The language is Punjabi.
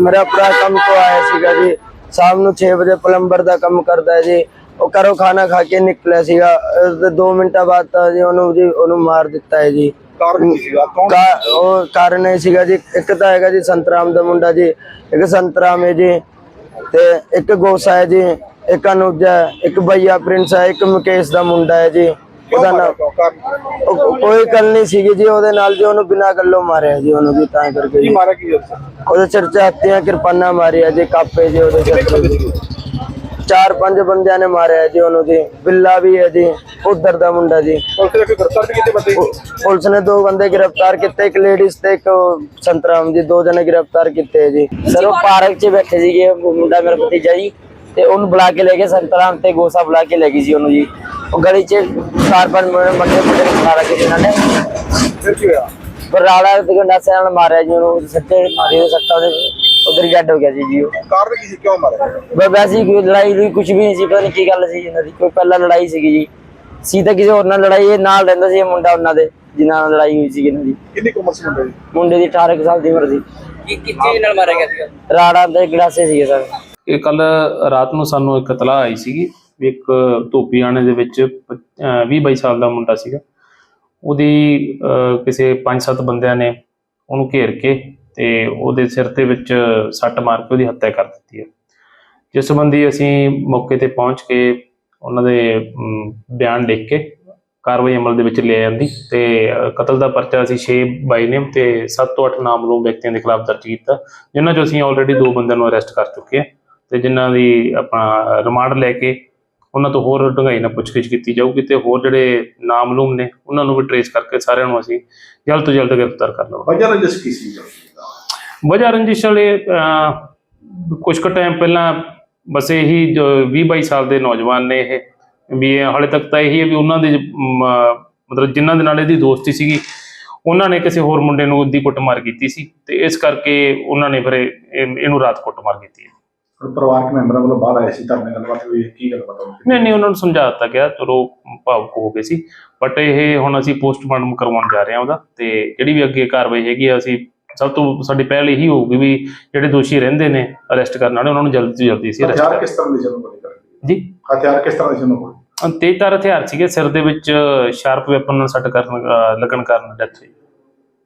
ਮੇਰਾ ਭਰਾ ਕੰਮ ਤੋਂ ਆਇਆ ਸੀਗਾ ਜੀ। ਸ਼ਾਮ ਨੂੰ 6 ਵਜੇ ਪਲੰਬਰ ਦਾ ਕੰਮ ਕਰਦਾ ਹੈ ਜੀ। ਉਹ ਘਰੋਂ ਖਾਣਾ ਖਾ ਕੇ ਨਿਕਲਿਆ ਸੀਗਾ। 2 ਮਿੰਟਾਂ ਬਾਅਦ ਤਾਂ ਜੀ ਉਹਨੂੰ ਜੀ ਉਹਨੂੰ ਮਾਰ ਦਿੱਤਾ ਹੈ ਜੀ। ਕਾਰਨ ਸੀਗਾ? ਕੌਣ ਉਹ ਕਾਰਨ ਇਹ ਸੀਗਾ ਜੀ ਇੱਕ ਤਾਂ ਹੈਗਾ ਜੀ ਸੰਤਰਾਮ ਦਾ ਮੁੰਡਾ ਜੀ। ਇੱਕ ਸੰਤਰਾਮ ਹੈ ਜੀ। ਤੇ ਇੱਕ ਗੋਸਾ ਹੈ ਜੀ। ਇੱਕ ਅਨੁਜ ਹੈ। ਇੱਕ ਭਈਆ ਪ੍ਰਿੰਸ ਹੈ। ਇੱਕ ਮੁਕੇਸ਼ ਦਾ ਮੁੰਡਾ ਹੈ ਜੀ। ਉਹਦਾ ਨਾਮ ਉਹ- ਕੋਈ ਗੱਲ ਨਹੀਂ ਸੀਗੀ ਜੀ ਉਹਦੇ ਨਾਲ ਜੀ ਉਹਨੂੰ ਬਿਨਾਂ ਗੱਲੋਂ ਮਾਰਿਆ ਜੀ ਉਹਨੂੰ ਜੀ ਤਾਂ ਕਰਕੇ ਕੀ ਜੀ। ਮਾਰਿਆ ਕੀ ਜਦ ਉਹਦੇ ਸਿਰ 'ਚ ਹੱਥੀਆਂ ਕਿਰਪਾਨਾਂ ਮਾਰੀਆਂ ਜੀ ਕਾਪੇ ਜੀ ਉਹਦੇ ਸਿਰ ਚਾਰ ਪੰਜ ਬੰਦਿਆਂ ਨੇ ਮਾਰਿਆ ਜੀ ਉਹਨੂੰ ਜੀ। ਬਿੱਲਾ ਵੀ ਹੈ ਜੀ ਉਧਰ ਦਾ ਮੁੰਡਾ ਜੀ। ਪੁਲਿਸ ਨੇ ਕੋਈ ਗ੍ਰਿਫਤਾਰ ਵੀ ਕੀਤੇ ਬੰਦੇ? ਪੁਲਿਸ ਨੇ ਦੋ ਬੰਦੇ ਗ੍ਰਿਫਤਾਰ ਕੀਤੇ ਇੱਕ ਲੇਡੀਜ਼ ਤੇ ਇੱਕ ਸੰਤਰਾਮ ਜੀ ਦੋ ਜਣੇ ਗ੍ਰਿਫਤਾਰ ਕੀਤੇ ਜੀ। ਸਰ ਉਹ ਪਾਰਕ 'ਚ ਬੈਠੇ ਸੀਗੇ ਉਹ ਮੁੰਡਾ ਮੇਰਾ ਭਤੀਜਾ ਜੀ ਤੇ ਉਹਨੂੰ ਬੁਲਾ ਕੇ ਲੈ ਗਏ ਸੰਤਰਾਮ ਤੇ ਗੋਸਾ ਬੁਲਾ ਕੇ ਲੈ ਗਈ ਸੀ ਉਹਨੂੰ ਜੀ। ਉਹ ਗਲੀ 'ਚ ਚਾਰ ਪੰਜ ਮੁੰਡੇ ਮੁੰਡੇ ਮੁੰਡੇ ਨੂੰ ਖਾ ਰੱਖੇ ਸੀ ਇਹਨਾਂ ਨੇ ਫਿਰ ਕੀ ਹੋਇਆ ਤੇ ਗੰਡਾਸੇ ਨਾਲ ਮਾਰਿਆ ਜੀ ਉਹਨੂੰ ਸੱਤੇ ਮਾਰੇ ਦੇ ਸੱਟਾਂ ਦੇ ਉਧਰ ਜੱਡ ਹੋ ਗਿਆ ਸੀ ਜੀ ਉਹ। ਕਾਰਨ ਕੀ ਸੀ? ਕਿਉਂ ਮਾਰਿਆ? ਬਸ ਵੈਸੇ ਕੋਈ ਲੜਾਈ ਲਈ ਕੁਝ ਵੀ ਨਹੀਂ ਸੀ ਪਤਾ ਨਹੀਂ ਕੀ ਗੱਲ ਸੀ ਇਹਨਾਂ ਦੀ ਕੋਈ ਪਹਿਲਾਂ ਲੜਾਈ ਸੀਗੀ ਜੀ। ਸੀ ਤਾਂ ਕਿਸੇ ਹੋਰ ਨਾਲ ਲੜਾਈ ਇਹ ਨਾਲ ਰਹਿੰਦਾ ਸੀ ਇਹ ਮੁੰਡਾ ਉਹਨਾਂ ਦੇ ਜਿਨ੍ਹਾਂ ਨਾਲ ਲੜਾਈ ਹੋਈ ਸੀ ਇਹਨਾਂ ਦੀ। ਕਿੰਨੀ ਕੁ ਉਮਰ ਸੀ ਮੁੰਡੇ ਦੀ? ਮੁੰਡੇ ਦੀ 18 ਕੁ ਸਾਲ ਦੀ ਉਮਰ ਸੀ। ਕਿ ਕਿੱਥੇ ਨਾਲ ਮਾਰਿਆ ਗਿਆ ਸੀਗਾ? ਰਾੜਾ ਤੇ ਗੰਡਾਸੇ ਸੀਗੇ ਸਰ। ਇਹ ਕੱਲ ਰਾਤ ਨੂੰ ਸਾਨੂੰ ਇੱਕ ਇਤਲਾਹ ਆਈ ਸੀਗੀ ਇੱਕ ਧੋਪੀਆਣੇ ਦੇ ਵਿੱਚ 20 22 ਸਾਲ ਦਾ ਮੁੰਡਾ ਸੀਗਾ। ਉਹਦੀ ਕਿਸੇ 5-7 ਬੰਦਿਆਂ ਨੇ ਉਹਨੂੰ ਘੇਰ ਕੇ ਤੇ ਉਹਦੇ ਸਿਰ ਦੇ ਵਿੱਚ ਸੱਟ ਮਾਰ ਕੇ ਉਹਦੀ ਹੱਤਿਆ ਕਰ ਦਿੱਤੀ ਹੈ। ਜਿਸ ਸੰਬੰਧੀ ਅਸੀਂ ਮੌਕੇ ਤੇ ਪਹੁੰਚ ਕੇ ਉਹਨਾਂ ਦੇ ਬਿਆਨ ਲਿਖ ਕੇ ਕਾਰਵਾਈ ਅਮਲ ਦੇ ਵਿੱਚ ਲੈ ਜਾਂਦੀ ਤੇ ਕਤਲ ਦਾ ਪਰਚਾ ਅਸੀਂ 6 ਬਾਈ ਨੇਮ ਤੇ 7 ਤੋਂ 8 ਨਾਮਲੂਮ ਵਿਅਕਤੀਆਂ ਦੇ ਖਿਲਾਫ ਦਰਜ ਕੀਤਾ, ਜਿਨ੍ਹਾਂ 'ਚੋਂ ਅਸੀਂ ਆਲਰੇਡੀ ਦੋ ਬੰਦਿਆਂ ਨੂੰ ਅਰੈਸਟ ਕਰ ਚੁੱਕੇ ਹਾਂ ਤੇ ਜਿਨ੍ਹਾਂ ਦੀ ਆਪਣਾ ਰਿਮਾਂਡ ਲੈ ਕੇ ਉਹਨਾਂ ਤੋਂ ਹੋਰ ਡੂੰਘਾਈ ਨਾਲ ਪੁੱਛਗਿੱਛ ਕੀਤੀ ਜਾਊਗੀ ਤੇ ਹੋਰ ਜਿਹੜੇ ਨਾਮਲੂਮ ਨੇ ਉਹਨਾਂ ਨੂੰ ਵੀ ਟਰੇਸ ਕਰਕੇ ਸਾਰਿਆਂ ਨੂੰ ਅਸੀਂ ਜਲਦ ਤੋਂ ਜਲਦ ਗ੍ਰਿਫਤਾਰ ਕਰ ਲਵਾਂਗੇ। ਵਜ੍ਹਾ ਰੰਜਿਸ਼ ਕੀ ਸੀ? ਵਜ੍ਹਾ ਰੰਜਿਸ਼ ਵਾਲੇ ਕੁਝ ਕੁ ਟਾਈਮ ਪਹਿਲਾਂ ਬਸ ਇਹੀ ਜੋ 20 22 ਸਾਲ ਦੇ ਨੌਜਵਾਨ ਨੇ ਇਹ ਵੀ ਹਾਲੇ ਤੱਕ ਤਾਂ ਇਹੀ ਹੈ ਵੀ ਉਹਨਾਂ ਦੇ ਮਤਲਬ ਜਿਨ੍ਹਾਂ ਦੇ ਨਾਲ ਇਹਦੀ ਦੋਸਤੀ ਸੀਗੀ ਉਹਨਾਂ ਨੇ ਕਿਸੇ ਹੋਰ ਮੁੰਡੇ ਨੂੰ ਦੀ ਕੁੱਟਮਾਰ ਕੀਤੀ ਸੀ ਤੇ ਇਸ ਕਰਕੇ ਉਹਨਾਂ ਨੇ ਫਿਰ ਇਹ- ਇਹ- ਇਹਨੂੰ ਰਾਤ ਕੁੱਟਮਾਰ ਕੀਤੀ ਹੈ। ਪਰਿਵਾਰਕ ਮੈਂਬਰਾਂ ਵੱਲੋਂ ਬਾਹਰ ਆਏ ਸੀ ਧਰਨੇ ਗੱਲਬਾਤ ਹੋਈ ਕੀ ਗੱਲਬਾਤ ਹੋਈ? ਨਹੀਂ ਨਹੀਂ ਉਹਨਾਂ ਨੂੰ ਸਮਝਾ ਦਿੱਤਾ ਗਿਆ ਚਲੋ ਭਾਵੁਕ ਹੋ ਗਏ ਸੀ। ਬਟ ਇਹ ਹੁਣ ਅਸੀਂ ਪੋਸਟਮਾਰਟਮ ਕਰਵਾਉਣ ਜਾ ਰਹੇ ਹਾਂ ਉਹਦਾ ਤੇ ਜਿਹੜੀ ਵੀ ਅੱਗੇ ਕਾਰਵਾਈ ਹੈਗੀ ਆ ਅਸੀਂ ਸਭ ਤੋਂ ਸਾਡੀ ਪਹਿਲ ਇਹੀ ਹੋਊਗੀ ਵੀ ਜਿਹੜੇ ਦੋਸ਼ੀ ਰਹਿੰਦੇ ਨੇ ਅਰੈਸਟ ਕਰਨ ਵਾਲੇ ਉਹਨਾਂ ਨੂੰ ਜਲਦੀ ਤੋਂ ਜਲਦੀ ਅਸੀਂ ਅਰੈਸਟ ਕਰਾਂਗੇ ਕਿਸ ਤਰ੍ਹਾਂ ਦੇ ਜਨਮ ਜੀ? ਹਥਿਆਰ ਕਿਸ ਤਰ੍ਹਾਂ ਦੇ ਜਨਮ ਹੋਏ ਤੇਜ਼ਧਾਰ ਹਥਿਆਰ ਸੀਗੇ ਸਿਰ ਦੇ ਵਿੱਚ ਸ਼ਾਰਪ ਵੈਪਨ ਨਾਲ ਸੱਟ ਕਰਨ ਲੱਗਣ ਕਾਰਨ ਡੈਥ ਹੋਈ।